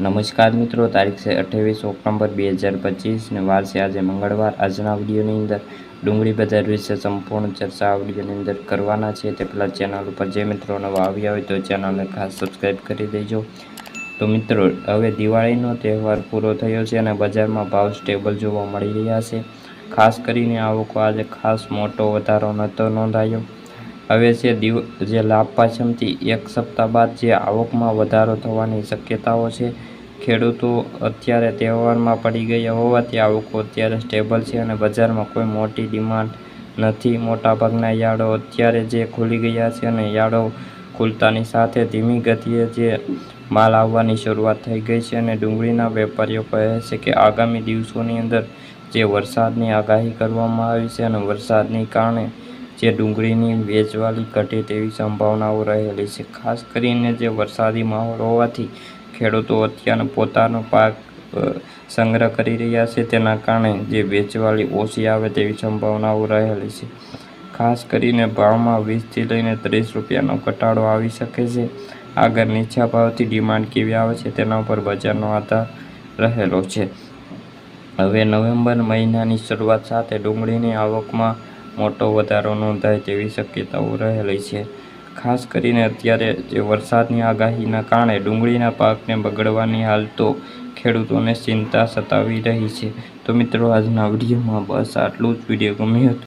નમસ્કાર મિત્રો, તારીખ છે અઠ્યાવીસ ઓક્ટોબર બે હજાર પચીસ ને વાર છે આજે મંગળવાર. આજના વિડીયોની અંદર ડુંગળી બજાર વિશે સંપૂર્ણ ચર્ચા આ વિડીયોની અંદર કરવાના છે. તે પહેલાં ચેનલ ઉપર જે મિત્રો નવા આવ્યા હોય તો ચેનલને ખાસ સબસ્ક્રાઈબ કરી દેજો. તો મિત્રો, હવે દિવાળીનો તહેવાર પૂરો થયો છે અને બજારમાં ભાવ સ્ટેબલ જોવા મળી રહ્યા છે. ખાસ કરીને આવકો આજે ખાસ મોટો વધારો નહોતો નોંધાયો. હવે છે દિવ, જે લાભ પાછળથી એક સપ્તાહ બાદ જે આવકમાં વધારો થવાની શક્યતાઓ છે, ખેડૂતો અત્યારે તહેવારમાં પડી ગયા હોવાથી આવકો અત્યારે સ્ટેબલ છે અને બજારમાં કોઈ મોટી ડિમાન્ડ નથી. મોટાભાગના યાર્ડો અત્યારે જે ખુલી ગયા છે અને યાર્ડો ખુલતાની સાથે ધીમી ગતિએ જે માલ આવવાની શરૂઆત થઈ ગઈ છે અને ડુંગળીના વેપારીઓ કહે છે કે આગામી દિવસોની અંદર જે વરસાદની આગાહી કરવામાં આવી છે અને વરસાદની કારણે જે ડુંગળીની વેચવાલી ઘટે તેવી સંભાવનાઓ રહેલી છે. ખાસ કરીને જે વરસાદી માહોલ હોવાથી ખેડૂતો અત્યારે પોતાનો પાક સંગ્રહ કરી રહ્યા છે. તેના કારણે જે વેચવાલી ઓછી આવે તેવી સંભાવનાઓ રહેલી છે. ખાસ કરીને ભાવમાં વીસથી લઈને ત્રીસ રૂપિયાનો ઘટાડો આવી શકે છે. આગળ નીચા ભાવથી ડિમાન્ડ કેવી આવે છે તેના ઉપર બજારનો આધાર રહેલો છે. હવે નવેમ્બર મહિનાની શરૂઆત સાથે ડુંગળીની આવકમાં મોટો વધારો નોંધાય તેવી શક્યતાઓ રહેલી છે. ખાસ કરીને અત્યારે જે વરસાદની આગાહીના કારણે ડુંગળીના પાકને બગડવાની હાલ તો ખેડૂતોને ચિંતા સતાવી રહી છે. તો મિત્રો, આજના વિડીયોમાં બસ આટલું જ. વીડિયો ગમ્યું હતો